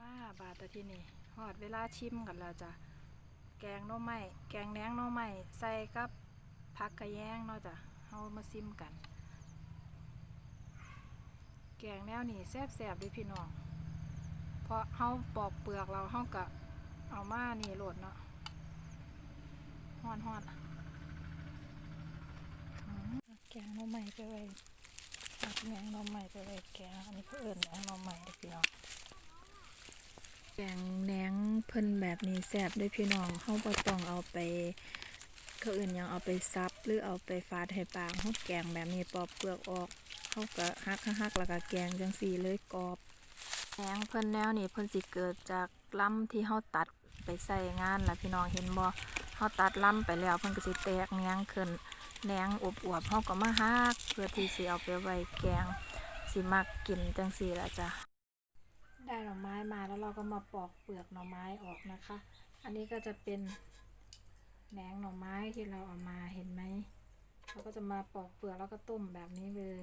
ว่าบาต่ที่นี่หอดเวลาชิมกันแล้วจ้ะแกงน่อไม้แกงแหนงน่อไม้ใส่กับผักกระแยงเนาะจ้ะเฮามาซิมกัน แกงแนวนี้แซ่บๆเด้วยพี่น้องเพราะเฮาปอกเปลือกเราเฮาก็เอามานี่โหลดเนาะฮ้อนๆอืมแกงน่อไม้ไปไว้ผักแหนงน่อไม้ไปไว้แกงอันนี้เพื่อิญแหนงน่อไม้ด้อพี่น้อง แกงแหนงเพิ่นแบบนี้แซ่บด้วยพี่น้องเฮาบ่ต้องเอาไปเขาอื่นยังเอาไปซับหรือเอาไปฟาดให้ปากเฮาแกงแบบนี้ปอกเปลือกออกเฮาก็ฮักฮักแล้วก็แกงจังซี่เลยกรอบแหนงเพิ่นแนวนี้เพิ่นสิเกิดจากลำที่เฮาตัดไปใส่งานล่ะพี่น้องเห็นบ่เฮาตัดลำไปแล้วเพิ่นก็สิแตกแหนงขึ้นแหนงอวบๆเฮาก็มาฮักเพื่อที่สิเอาไปไว้แกงสิมักกินจังซี่ล่ะจ้ะ ได้หน่อไม้มาแล้วเราก็มาปอกเปลือกหน่อไม้ออกนะคะ อันนี้ก็จะเป็นแหนงหน่อไม้ที่เราเอามาเห็นไหมเราก็จะมาปอกเปลือกแล้วก็ต้มแบบนี้เลย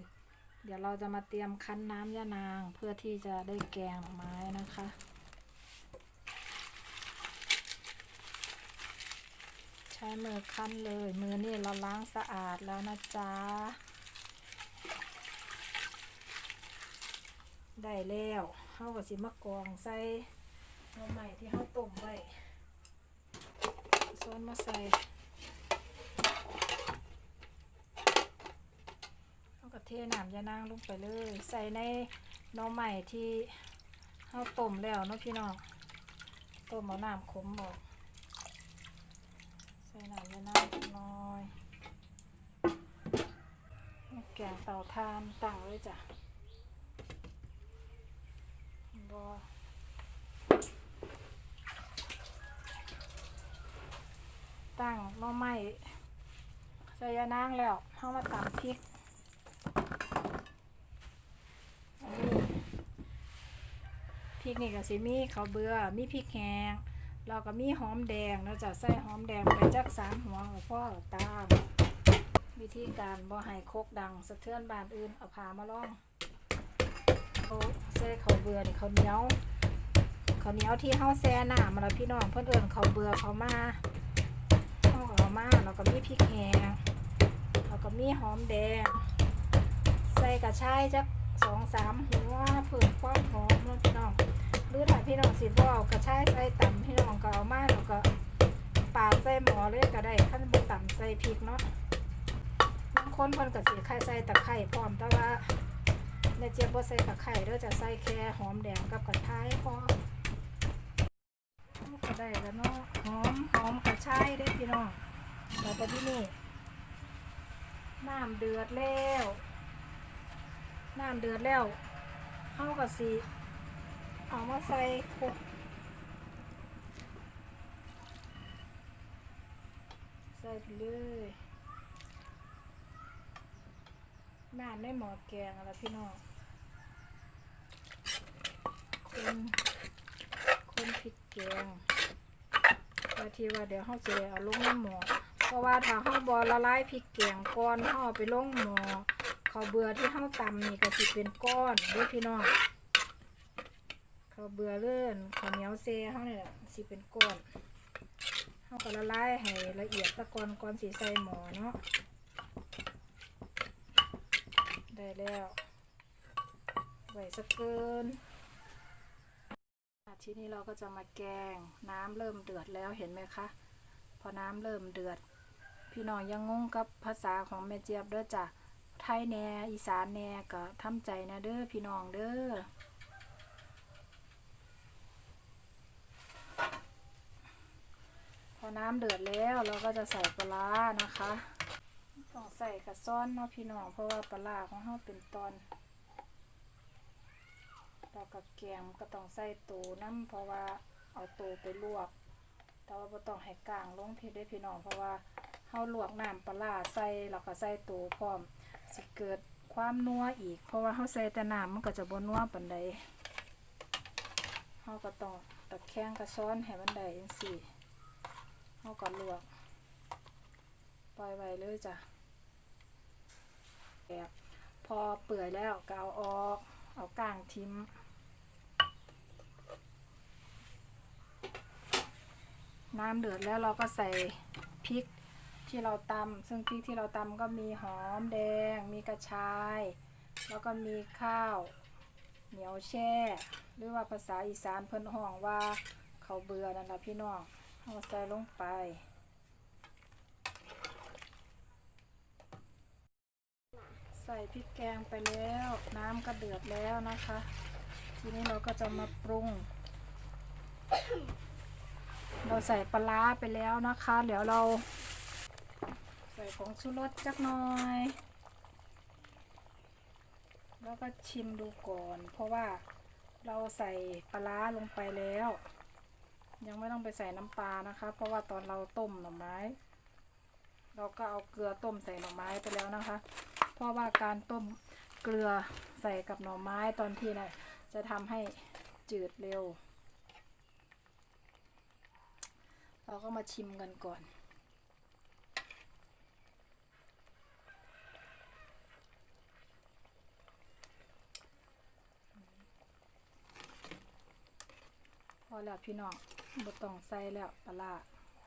เดี๋ยวเราจะมาเตรียมคั้นน้ำยานางเพื่อที่จะได้แกงหน่อไม้นะคะใช้มือคั้นเลย มือนี่เราล้างสะอาดแล้วนะจ๊ะ ได้แล้ว เฮาก็สิมากรองใส่หน่อไม้ที่เฮาต้มไว้ซ้อนมาใส่เฮาก็เทน้ำยานางลงไปเลย ใส่ในหน่อไม้ที่เฮาต้มแล้วเนาะพี่น้องต้มเอาน้ำขมออกใส่น้ำยานางน้อยแกงเตาถ่านตั้งไว้จ้ะ บอตั้งหม้อไหม้ใส่ยานางแล้วเข้ามาตำพริกอันนี้พริกนี่ก็สิมีข้าวเบื่อมีพริกแห้งเราก็มีหอมแดงเราจะใส่หอมแดงไปจักสามหัวกับพ่อตาม วิธีการบ่ให้โคกดังสะเทือนบานอื่นเอาพามาล่องเขาแซ่เขาวเบื่อนี่เขาวเหนียวเขาวเหนียวที่เฮาแซ่น้ำมาแล้วพี่น้องเพื่อนเอิญเขาวเบื่อเขามาเฮาเอามาแล้วก็มีพริกแห้งแล้วก็มีหอมแดง ใส่กระชายจักสองสามหัวเพิ่มความหอมนะพี่น้องหรือถ้าพี่น้องสิบ่เอากระชายใส่ต่ำพี่น้องก็เอามาแล้วก็ปาดใส่หม้อเลยก็ได้ขั้นบ่ต่ำใส่พริกเนาะบางคนเพิ่นก็สิไข่ใส่ตะไคร้พร้อมแต่ว่า แม่เจี๊ยบบ่ใส่ตะไคร้เด้อจะใส่แค่หอมแดงกับกระชายพอก็ได้แล้วเนาะหอมหอมกระชายเด้พี่น้องแล้วแต่ที่นี่น้ำเดือดแล้วน้ำเดือดแล้วเฮาก็สิเอามาใส่คกใส่ไปเลย น้ำในหม้อแกงอะไรพี่น้องคนคนพริกแกงแต่ที่ว่าเดี๋ยวเขาจะเอาลงในหม้อเพราะว่าถ้าเขาบอละลายพริกแกงก่อนเขาเอไปลงหม้อเขาวเบื่อที่เขาตำนี่ก็สิเป็นก้อนด้วยพี่น้องเขาวเบื่อเลื่อนข้าวเหนียวเซเขาเนี่ยสิเป็นก้อนเขาก็ละลายให้ละเอียดตะกอนก่อนสีใส่หม้อเนาะ ได้แล้วไหวสักเกินทีนี้เราก็จะมาแกงน้ำเริ่มเดือดแล้วเห็นไหมคะ พอน้ำเริ่มเดือด พี่น้องยังงงกับภาษาของแม่เจี๊ยบเด้อจ้ะไทยแหน่อีสานแหน่ก็ทำใจนะเด้อพี่น้องเด้อพอน้ำเดือดแล้วเราก็จะใส่ปลานะคะ ต้องใส่กระซ้อนเนาะพี่น้องเพราะว่าปลาของเราเป็นตอนแล้วก็แกงก็ต้องใส่ตูน้ำเพราะว่าเอาตูไปลวก แต่ว่าบ่ต้องให้กลางลงพี่ได้พี่น้องเพราะว่าเฮาลวกน้ำปลาร้าใส่แล้วก็ใส่ตูพร้อมสิเกิดความนัวอีก เพราะว่าเฮาใส่แต่น้ำมันก็จะบ่นัวปานใดเฮาก็ต้องตะแคงกระซ้อนให้มันได้จังซี่เฮาก็ลวกปล่อยไว้เลยจ้ะ แบบพอเปื่อยแล้วกาวอาอก เอาก้างทิ้มน้ำเดือดแล้วเราก็ใส่พริกที่เราตำซึ่งพริกที่เราตำก็มีหอมแดง มีกระชาย แล้วก็มีข้าว เหนียวแช่ หรือว่าภาษาอีสานเพิ่นห้องว่าเขาเบื่อนั่นแหละพี่น้องเอาใส่ลงไป ใส่พริกแกงไปแล้ว น้ำก็เดือดแล้วนะคะ ทีนี้เราก็จะมาปรุง เราใส่ปลาไปแล้วนะคะ เดี๋ยวเรา ใส่ผงชูรสจักหน่อย แล้วก็ชิมดูก่อน เพราะว่าเราใส่ปลาลงไปแล้ว ยังไม่ต้องไปใส่น้ำปลานะคะ เพราะว่าตอนเราต้มหน่อไม้ เราก็เอาเกลือต้มใส่หน่อไม้ไปแล้วนะคะ เพราะว่าการต้มเกลือใส่กับหน่อไม้ตอนที่นะ่ะจะทำให้จืดเร็ว เราก็มาชิมกันก่อนพอแล้วพี่น้องบ่ต้องใส่แล้วปลา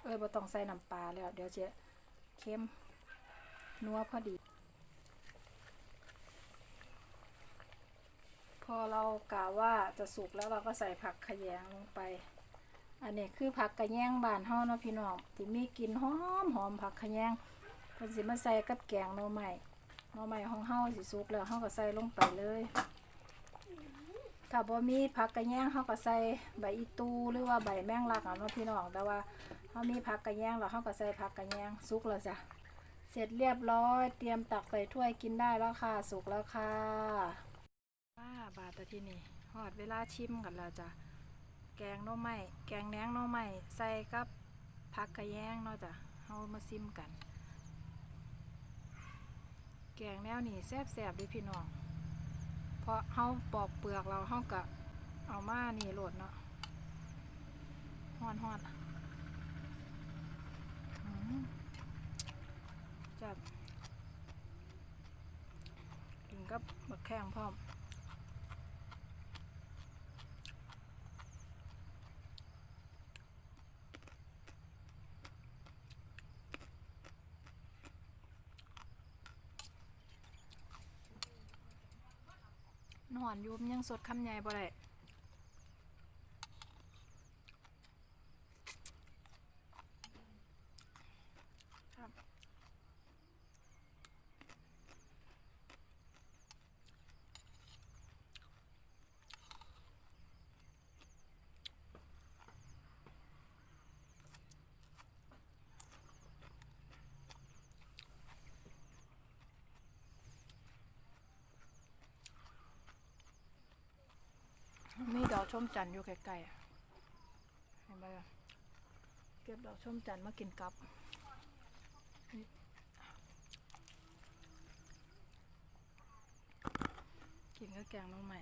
เอ้ยบ่ต้องใส่น้ำปลาแล้ว เดี๋ยวจะเค็มนัวพอดี อเรากะว่าจะสุกแล้วเราก็ใส่ผักขยงลงไป อันนี้คือผักกระแยงบานเฮาเนาะพี่น้องที่มีกลิ่นหอมหอมผักขยงเพิ่นสิมาใส่กับแกงหน่อไม้หน่อไม้ของเฮาสิสุกแล้วเฮาก็ใส่ลงไปเลยถ้าบ่มีผักกระแยงเฮาก็ใส่ใบอีตูหรือว่าใบแมงลักเอาเนาะพี่น้องแต่ว่าเฮามีผักกระแยงแล้วเฮาก็ใส่ผักกระแยงสุกแล้วจ้ะเสร็จเรียบร้อย เตรียมตักใส่ถ้วยกินได้แล้วค่ะ สุกแล้วค่ะ ว้าบาตที่นี่ฮอดเวลาชิมกันแล้วจ้ะแกงน่อไม้แกงแหนงน่อไม้ใส่กับผักกระแยงเนาะจ้ะเฮามาซิมกัน แกงแนวนี้แซ่บๆด้พี่น้องเพราะเฮาปอกเปลือกเราเฮาก็เอามานี่โหลดเนาะฮอนฮอนจับกินกับบักแข้งพร้อม หอนอยุมนยังสดคำใหญ่บ่ได้ครับ มีดอก ชมจันทร์อยู่ใกล้ๆอะเห็นไหมเก็บดอกชมจันทร์มากินกับกินก็แกงน้องใหม่